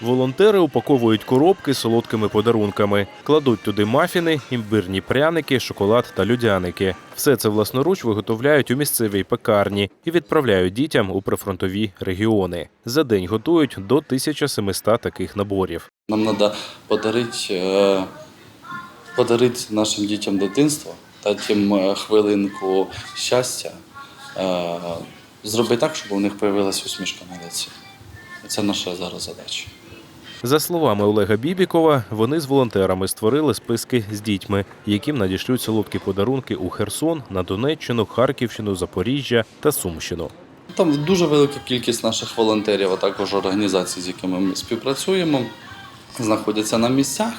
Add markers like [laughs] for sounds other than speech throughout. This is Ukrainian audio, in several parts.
Волонтери упаковують коробки солодкими подарунками, кладуть туди мафіни, імбирні пряники, шоколад та людяники. Все це власноруч виготовляють у місцевій пекарні і відправляють дітям у прифронтові регіони. За день готують до 1700 таких наборів. Нам треба подарити, е, подарити нашим дітям дитинство, дати їм е, хвилинку щастя, е, зробити так, щоб у них з'явилася усмішка на лиці. Це наша зараз задача. За словами Олега Бібікова, вони з волонтерами створили списки з дітьми, яким надішлють солодкі подарунки у Херсон, на Донеччину, Харківщину, Запоріжжя та Сумщину. Там дуже велика кількість наших волонтерів, а також організацій, з якими ми співпрацюємо, знаходяться на місцях.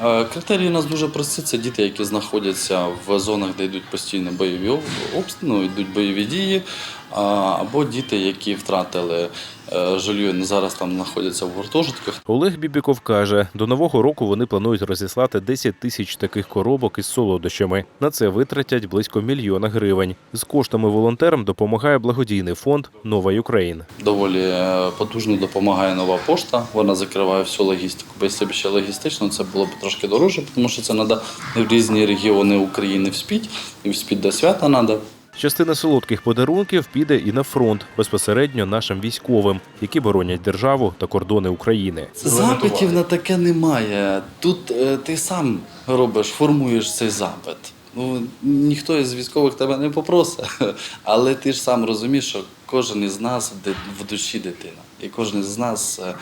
Е, Критерії у нас дуже прості. Це діти, які знаходяться в зонах, де йдуть постійно бойові об- обстріли, ну, йдуть бойові дії, або діти, які втратили е, жилье, зараз там знаходяться в гуртожитках. Олег Бібіков каже, до нового року вони планують розіслати 10 тисяч таких коробок із солодощами. На це витратять близько мільйона гривень. З коштами волонтерам допомагає благодійний фонд Нова Україн. Доволі е, потужно допомагає нова пошта. Вона закриває всю логістику. Бо якщо б ще логістично, це було б трошки дорожче, тому що це треба в різні регіони України вспіть, і вспіть до свята треба. Частина солодких подарунків піде і на фронт безпосередньо нашим військовим, які боронять державу та кордони України. Запитів на таке немає. Тут е, ти сам робиш, формуєш цей запит. Ну, ніхто із військових тебе не попросить, [laughs] але ти ж сам розумієш, що кожен із нас в душі дитина. І кожен із нас е,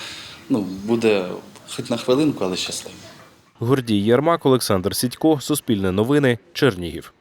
ну, буде хоч на хвилинку, але щасливий. Гордій Ярмак, Олександр Сідько, Суспільне новини, Чернігів.